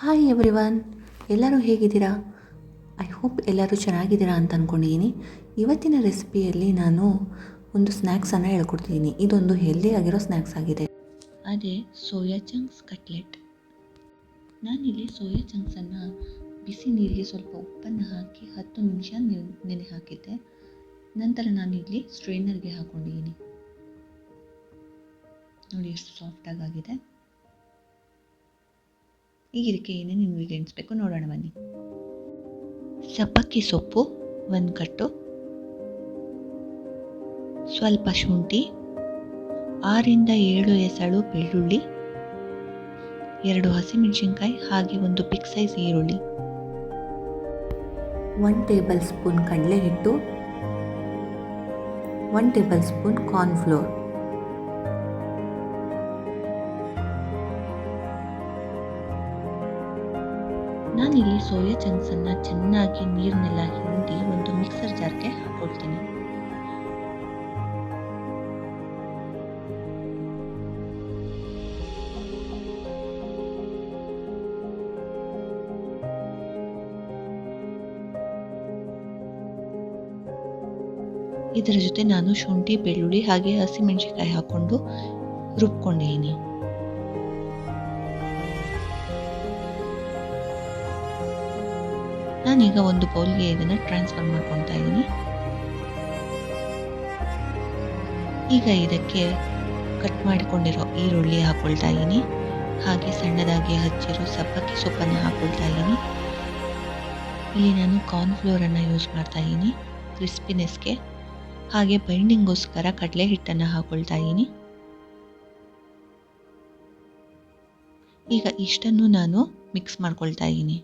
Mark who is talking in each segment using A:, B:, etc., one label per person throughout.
A: Hi everyone ಎಲ್ಲರೂ ಹೇಗಿದ್ದೀರಾ? I hope ಎಲ್ಲರೂ ಚೆನ್ನಾಗಿದ್ದೀರಾ ಅಂತ ಅಂದ್ಕೊಂಡಿದ್ದೀನಿ ಇವತ್ತಿನ ರೆಸಿಪಿಯಲ್ಲಿ ನಾನು ಒಂದು ಸ್ನ್ಯಾಕ್ಸನ್ನು ಹೇಳ್ಕೊಡ್ತಿದ್ದೀನಿ. ಇದೊಂದು ಹೆಲ್ದಿ ಆಗಿರೋ ಸ್ನ್ಯಾಕ್ಸ್ ಆಗಿದೆ. ಅದೇ ಸೋಯಾ ಚಂಕ್ಸ್ ಕಟ್ಲೆಟ್ ನಾನಿಲ್ಲಿ ಸೋಯಾ ಚಂಕ್ಸನ್ನು ಬಿಸಿ ನೀರಿಗೆ ಸ್ವಲ್ಪ ಉಪ್ಪನ್ನು ಹಾಕಿ ಹತ್ತು ನಿಮಿಷ ನೆನೆ ಹಾಕಿದ್ದೆ. ನಂತರ ನಾನಿಲ್ಲಿ ಸ್ಟ್ರೈನರ್ಗೆ ಹಾಕ್ಕೊಂಡಿದ್ದೀನಿ ನೋಡಿ ಎಷ್ಟು ಸಾಫ್ಟಾಗಿ ಈಗ ಇದಕ್ಕೆ ಏನೇನು ಇಂಗ್ರೀಡಿಯೆಂಟ್ಸ್ ಬೇಕು ನೋಡೋಣ ಬನ್ನಿ. ಸಬ್ಬಕ್ಕಿ ಸೊಪ್ಪು, ಒಂದು ಕಟ್ಟು. ಸ್ವಲ್ಪ ಶುಂಠಿ. ಆರಿಂದ ಏಳು ಎಸಳು ಬೆಳ್ಳುಳ್ಳಿ. ಎರಡು ಹಸಿಮೆಣಸಿನ್ಕಾಯಿ, ಹಾಗೆ ಒಂದು ಬಿಗ್ ಸೈಜ್ ಈರುಳ್ಳಿ. ಒನ್ ಟೇಬಲ್ ಸ್ಪೂನ್ ಕಡಲೆ ಹಿಟ್ಟು ಒನ್ ಟೇಬಲ್ ಸ್ಪೂನ್ ಕಾರ್ನ್ಫ್ಲೋರ್ ನಾನಿಲ್ಲಿ ಸೋಯಾ ಚಂಕ್ಸನ್ನು ಚೆನ್ನಾಗಿ ನೀರನ್ನೆಲ್ಲ ಹಿಂಡಿ ಒಂದು ಮಿಕ್ಸರ್ ಜಾರ್ಗೆ ಹಾಕೊಳ್ತೀನಿ. ಇದರ ಜೊತೆ ನಾನು ಶುಂಠಿ, ಬೆಳ್ಳುಳ್ಳಿ ಹಾಗೆ ಹಸಿಮೆಣಸಿನ್ಕಾಯಿ ಹಾಕ್ಕೊಂಡು ರುಬ್ಕೊಂಡಿದ್ದೀನಿ ನಾನೀಗ ಒಂದು ಬೌಲ್ಗೆ ಇದನ್ನು ಟ್ರಾನ್ಸ್ಫರ್ ಮಾಡ್ಕೊತಾ ಇದ್ದೀನಿ. ಈಗ ಇದಕ್ಕೆ ಕಟ್ ಮಾಡಿಕೊಂಡಿರೋ ಈರುಳ್ಳಿ ಹಾಕೊಳ್ತಾ ಇದ್ದೀನಿ. ಹಾಗೆ ಸಣ್ಣದಾಗಿ ಹಚ್ಚಿರೋ ಸಬ್ಬಕ್ಕಿ ಸೊಪ್ಪನ್ನು ಹಾಕೊಳ್ತಾ ಇದ್ದೀನಿ. ಇಲ್ಲಿ ನಾನು ಕಾರ್ನ್ಫ್ಲೋರನ್ನು ಯೂಸ್ ಮಾಡ್ತಾ ಇದ್ದೀನಿ ಕ್ರಿಸ್ಪಿನೆಸ್ಗೆ ಹಾಗೆ ಬೈಂಡಿಂಗೋಸ್ಕರ ಕಡಲೆ ಹಿಟ್ಟನ್ನು ಹಾಕೊಳ್ತಾ ಇದ್ದೀನಿ. ಈಗ ಇಷ್ಟನ್ನು ನಾನು ಮಿಕ್ಸ್ ಮಾಡ್ಕೊಳ್ತಾ ಇದ್ದೀನಿ.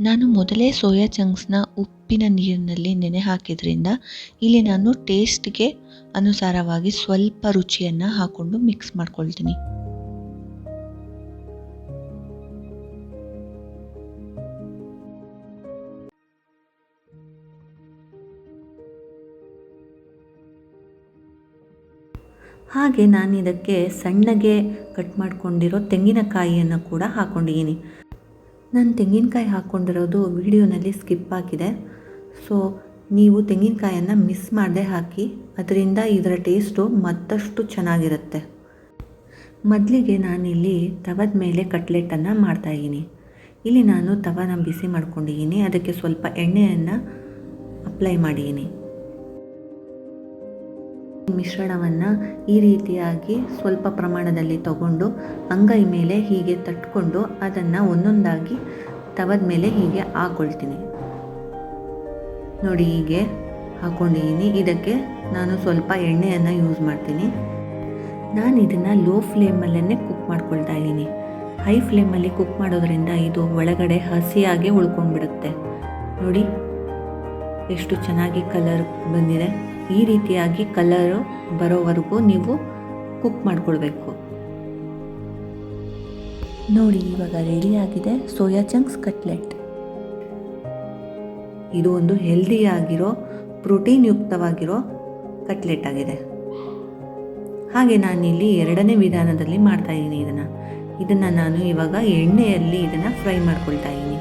A: ನಾನು ಮೊದಲೇ ಸೋಯಾ ಚಂಕ್ಸ್ನ ಉಪ್ಪಿನ ನೀರಿನಲ್ಲಿ ನೆನೆ ಹಾಕಿದ್ರಿಂದ ಇಲ್ಲಿ ನಾನು ಟೇಸ್ಟ್ಗೆ ಅನುಸಾರವಾಗಿ ಸ್ವಲ್ಪ ರುಚಿಯನ್ನು ಹಾಕ್ಕೊಂಡು ಮಿಕ್ಸ್ ಮಾಡ್ಕೊಳ್ತೀನಿ. ಹಾಗೆ ನಾನು ಇದಕ್ಕೆ ಸಣ್ಣಗೆ ಕಟ್ ಮಾಡಿಕೊಂಡಿರೋ ತೆಂಗಿನಕಾಯಿಯನ್ನು ಕೂಡ ಹಾಕ್ಕೊಂಡಿದ್ದೀನಿ ನಾನು ತೆಂಗಿನಕಾಯಿ ಹಾಕ್ಕೊಂಡಿರೋದು ವಿಡಿಯೋನಲ್ಲಿ ಸ್ಕಿಪ್ ಆಗಿದೆ. ಸೊ ನೀವು ತೆಂಗಿನಕಾಯನ್ನು ಮಿಸ್ ಮಾಡದೆ ಹಾಕಿ, ಅದರಿಂದ ಇದರ ಟೇಸ್ಟು ಮತ್ತಷ್ಟು ಚೆನ್ನಾಗಿರುತ್ತೆ. ಮೊದಲಿಗೆ ನಾನಿಲ್ಲಿ ತವದ ಮೇಲೆ ಕಟ್ಲೆಟನ್ನು ಮಾಡ್ತಾಯಿದ್ದೀನಿ ಇಲ್ಲಿ ನಾನು ತವನ ಬಿಸಿ ಮಾಡ್ಕೊಂಡಿದ್ದೀನಿ. ಅದಕ್ಕೆ ಸ್ವಲ್ಪ ಎಣ್ಣೆಯನ್ನು ಅಪ್ಲೈ ಮಾಡಿದ್ದೀನಿ. ಮಿಶ್ರಣವನ್ನು ಈ ರೀತಿಯಾಗಿ ಸ್ವಲ್ಪ ಪ್ರಮಾಣದಲ್ಲಿ ತಗೊಂಡು ಅಂಗೈ ಮೇಲೆ ಹೀಗೆ ತಟ್ಕೊಂಡು ಅದನ್ನು ಒಂದೊಂದಾಗಿ ತವದ ಮೇಲೆ ಹೀಗೆ ಹಾಕೊಳ್ತೀನಿ. ನೋಡಿ ಹೀಗೆ ಹಾಕೊಂಡಿದ್ದೀನಿ. ಇದಕ್ಕೆ ನಾನು ಸ್ವಲ್ಪ ಎಣ್ಣೆಯನ್ನು ಯೂಸ್ ಮಾಡ್ತೀನಿ. ನಾನು ಇದನ್ನು ಲೋ ಫ್ಲೇಮಲ್ಲೇ ಕುಕ್ ಮಾಡ್ಕೊಳ್ತಾ ಇದ್ದೀನಿ. ಹೈ ಫ್ಲೇಮಲ್ಲಿ ಕುಕ್ ಮಾಡೋದ್ರಿಂದ ಇದು ಒಳಗಡೆ ಹಸಿಯಾಗಿ ಉಳ್ಕೊಂಡ್ಬಿಡುತ್ತೆ. ನೋಡಿ, ಎಷ್ಟು ಚೆನ್ನಾಗಿ ಕಲರ್ ಬಂದಿದೆ. ಈ ರೀತಿಯಾಗಿ ಕಲರು ಬರೋವರೆಗೂ ನೀವು ಕುಕ್ ಮಾಡ್ಕೊಳ್ಬೇಕು. ನೋಡಿ, ಇವಾಗ ರೆಡಿಯಾಗಿದೆ ಸೋಯಾ ಚಂಕ್ಸ್ ಕಟ್ಲೆಟ್ ಇದು ಒಂದು ಹೆಲ್ದಿಯಾಗಿರೋ ಪ್ರೋಟೀನ್ ಯುಕ್ತವಾಗಿರೋ ಕಟ್ಲೆಟ್ ಆಗಿದೆ. ಹಾಗೆ ನಾನಿಲ್ಲಿ ಎರಡನೇ ವಿಧಾನದಲ್ಲಿ ಮಾಡ್ತಾ ಇದ್ದೀನಿ ಇದನ್ನು. ಇದನ್ನು ನಾನು ಇವಾಗ ಎಣ್ಣೆಯಲ್ಲಿ ಇದನ್ನು ಫ್ರೈ ಮಾಡ್ಕೊಳ್ತಾ ಇದ್ದೀನಿ.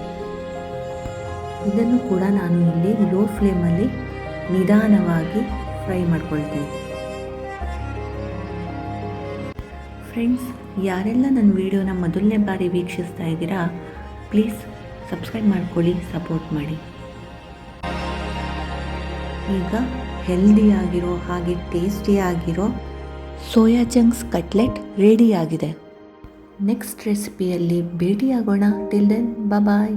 A: ಇದನ್ನು ಕೂಡ ನಾನು ಇಲ್ಲಿ ಲೋ ಫ್ಲೇಮಲ್ಲಿ ನಿಧಾನವಾಗಿ ಫ್ರೈ ಮಾಡ್ಕೊಳ್ತೀವಿ ಫ್ರೆಂಡ್ಸ್ ಯಾರೆಲ್ಲ ನನ್ನ ವಿಡಿಯೋನ ಮೊದಲನೇ ಬಾರಿ ವೀಕ್ಷಿಸ್ತಾ ಇದ್ದೀರಾ ಪ್ಲೀಸ್ ಸಬ್ಸ್ಕ್ರೈಬ್ ಮಾಡ್ಕೊಳ್ಳಿ ಸಪೋರ್ಟ್ ಮಾಡಿ. ಈಗ ಹೆಲ್ದಿಯಾಗಿರೋ ಹಾಗೆ ಟೇಸ್ಟಿಯಾಗಿರೋ ಸೋಯಾ ಚಂಕ್ಸ್ ಕಟ್ಲೆಟ್ ರೆಡಿಯಾಗಿದೆ ನೆಕ್ಸ್ಟ್ ರೆಸಿಪಿಯಲ್ಲಿ ಭೇಟಿಯಾಗೋಣ. Till then bye